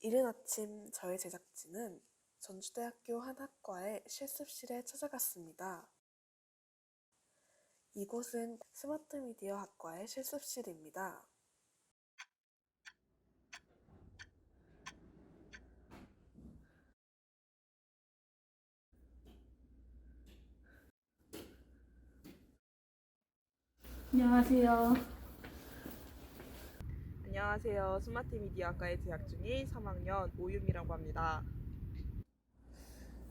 이른 아침 저희 제작진은 전주대학교 한 학과의 실습실에 찾아갔습니다. 이곳은 스마트미디어 학과의 실습실입니다. 안녕하세요. 안녕하세요. 스마트 미디어학과에 재학 중인 3학년 오유미라고 합니다.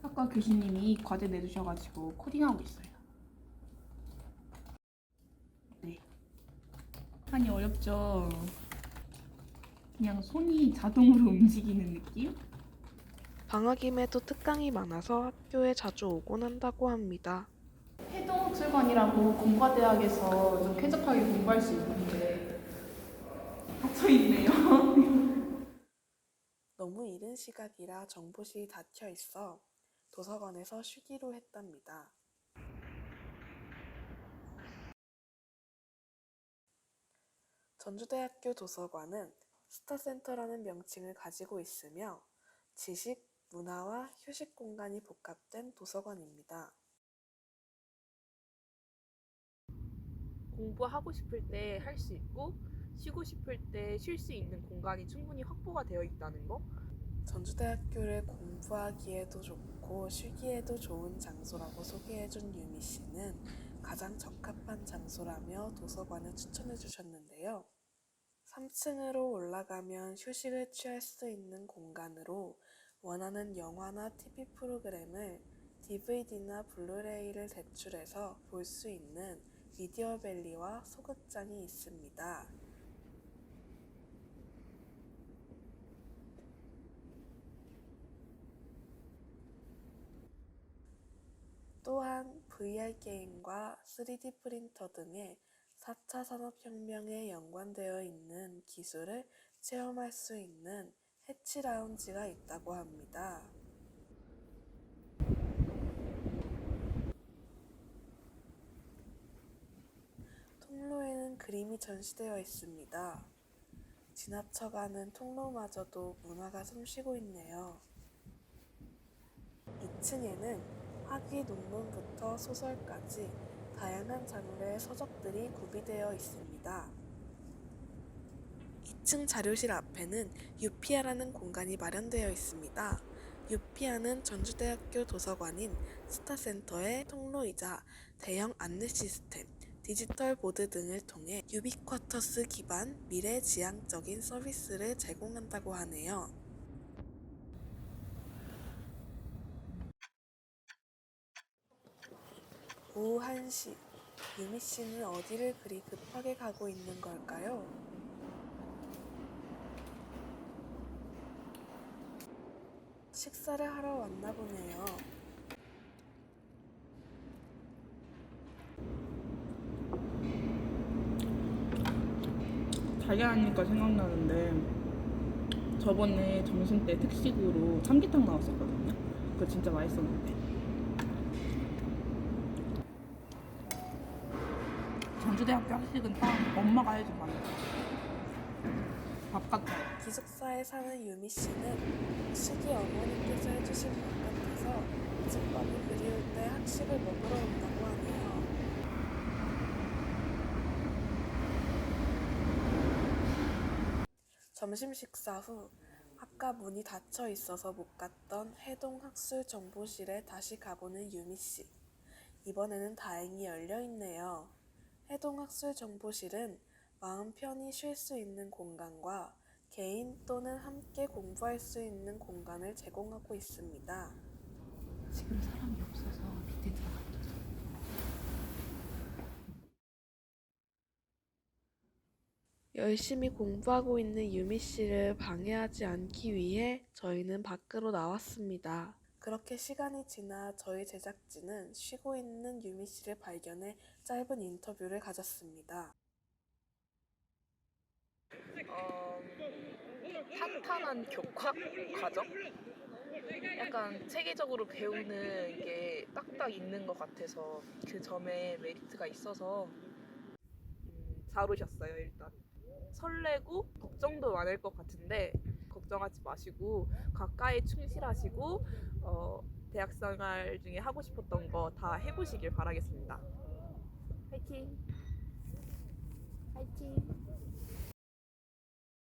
학과 교수님이 과제 내주셔가지고 코딩하고 있어요. 네. 많이 어렵죠? 그냥 손이 자동으로 움직이는 느낌? 방학임에도 특강이 많아서 학교에 자주 오곤 한다고 합니다. 해동학술관이라고 공과대학에서 좀 쾌적하게 공부할 수 있는데 닫혀 있네요. 너무 이른 시각이라 정보실이 닫혀 있어 도서관에서 쉬기로 했답니다. 전주대학교 도서관은 스타센터라는 명칭을 가지고 있으며 지식, 문화와 휴식 공간이 복합된 도서관입니다. 공부하고 싶을 때 할 수 있고 쉬고 싶을 때 쉴 수 있는 공간이 충분히 확보가 되어 있다는 거? 전주대학교를 공부하기에도 좋고 쉬기에도 좋은 장소라고 소개해준 유미 씨는 가장 적합한 장소라며 도서관을 추천해 주셨는데요. 3층으로 올라가면 휴식을 취할 수 있는 공간으로 원하는 영화나 TV 프로그램을 DVD나 블루레이를 대출해서 볼 수 있는 미디어밸리와 소극장이 있습니다. 또한 VR 게임과 3D 프린터 등의 4차 산업혁명에 연관되어 있는 기술을 체험할 수 있는 해치 라운지가 있다고 합니다. 통로에는 그림이 전시되어 있습니다. 지나쳐가는 통로마저도 문화가 숨쉬고 있네요. 2층에는 학위 논문부터 소설까지 다양한 장르의 서적들이 구비되어 있습니다. 2층 자료실 앞에는 유피아라는 공간이 마련되어 있습니다. 유피아는 전주대학교 도서관인 스타센터의 통로이자 대형 안내 시스템, 디지털 보드 등을 통해 유비쿼터스 기반 미래 지향적인 서비스를 제공한다고 하네요. 오후 1시, 유미 씨는 어디를 그리 급하게 가고 있는 걸까요? 식사를 하러 왔나 보네요. 자기 하니까 생각나는데 저번에 점심 때 특식으로 삼계탕 나왔었거든요. 그거 진짜 맛있었는데. 전주대학교 학식은 딱 엄마가 해준 맛이야. 밥 같아요. 기숙사에 사는 유미 씨는 학식이 어머니께서 해주신 것 같아서 집밥이 그리울 때 학식을 먹으러 온다고 하네요. 점심 식사 후 아까 문이 닫혀 있어서 못 갔던 해동학술 정보실에 다시 가보는 유미 씨. 이번에는 다행히 열려 있네요. 해동학술 정보실은 마음 편히 쉴 수 있는 공간과 개인 또는 함께 공부할 수 있는 공간을 제공하고 있습니다. 지금 사람이 없어서 밑에 들어가 있어서. 열심히 공부하고 있는 유미 씨를 방해하지 않기 위해 저희는 밖으로 나왔습니다. 그렇게 시간이 지나 저희 제작진은 쉬고 있는 유미 씨를 발견해 짧은 인터뷰를 가졌습니다. 어, 탄탄한 교과 과정? 약간 체계적으로 배우는 게 딱딱 있는 것 같아서 그 점에 메리트가 있어서 음, 잘 오셨어요 일단 설레고 걱정도 많을 것 같은데 걱정하지 마시고 가까이 충실하시고 어, 대학생활 중에 하고 싶었던 거 다 해보시길 바라겠습니다. 화이팅! 화이팅!